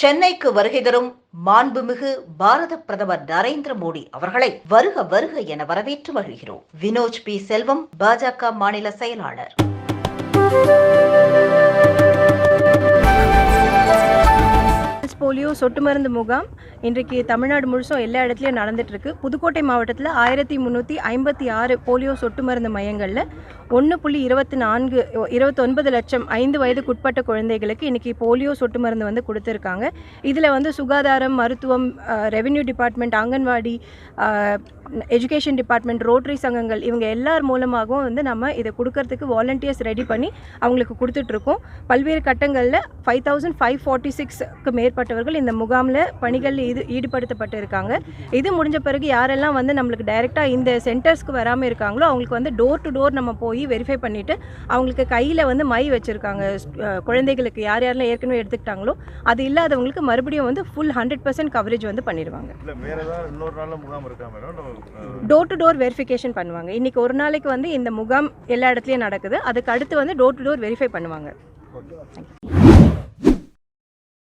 சென்னைக்கு வருகை தரும் மாண்புமிகு பாரத பிரதமர் நரேந்திர மோடி அவர்களை வருக வருக என வரவேற்று வருகிறோம் வினோஜ் பி. செல்வம் பாஜக மாநில செயலாளர். போலியோ சொட்டு மருந்து முகாம் இன்றைக்கு தமிழ்நாடு முழுசும் எல்லா இடத்துலையும் நடந்துட்டு இருக்கு. புதுக்கோட்டை மாவட்டத்தில் ஆயிரத்தி முந்நூற்றி ஐம்பத்தி ஆறு போலியோ சொட்டு மருந்து மையங்களில் ஒன்று புள்ளி இருபத்தி நான்கு இருபத்தொன்பது லட்சம் ஐந்து வயதுக்குட்பட்ட குழந்தைகளுக்கு இன்றைக்கி போலியோ சொட்டு மருந்து வந்து கொடுத்துருக்காங்க. இதில் வந்து சுகாதாரம் மருத்துவம் revenue department anganwadi education department rotary சங்கங்கள் இவங்க எல்லார் மூலமாகவும் வந்து நம்ம இதை கொடுக்கறதுக்கு வாலண்டியர்ஸ் ரெடி பண்ணி அவங்களுக்கு கொடுத்துட்ருக்கோம். பல்வேறு கட்டங்களில் ஃபைவ் தௌசண்ட் ஃபைவ் ஃபார்ட்டி சிக்ஸ்க்கு மேற்பட்டவர்கள் இந்த முகாமில் பணிகளில் இது ஈடுபடுத்தப்பட்டு இருக்காங்க இது முடிஞ்ச பிறகு யாரெல்லாம் வந்து நம்மளுக்கு டைரெக்டாக இந்த சென்டர்ஸ்க்கு வராமல் இருக்காங்களோ அவங்களுக்கு வந்து டோர் டு டோர் நம்ம போய் வெரிஃபை பண்ணிவிட்டு அவங்களுக்கு கையில் வந்து மை வச்சுருக்காங்க. குழந்தைகளுக்கு யார் யாரெல்லாம் ஏற்கனவே எடுத்துக்கிட்டாங்களோ அது இல்லாதவங்களுக்கு மறுபடியும் வந்து ஃபுல் ஹண்ட்ரட் பர்சன்ட் கவரேஜ் வந்து பண்ணிடுவாங்க. டோர் டு டோர் வெரிஃபிகேஷன் பண்ணுவாங்க. இன்றைக்கி ஒரு நாளைக்கு வந்து இந்த முகாம் எல்லா இடத்துலையும் நடக்குது. அதுக்கு அடுத்து வந்து டோர் டு டோர் வெரிஃபை பண்ணுவாங்க.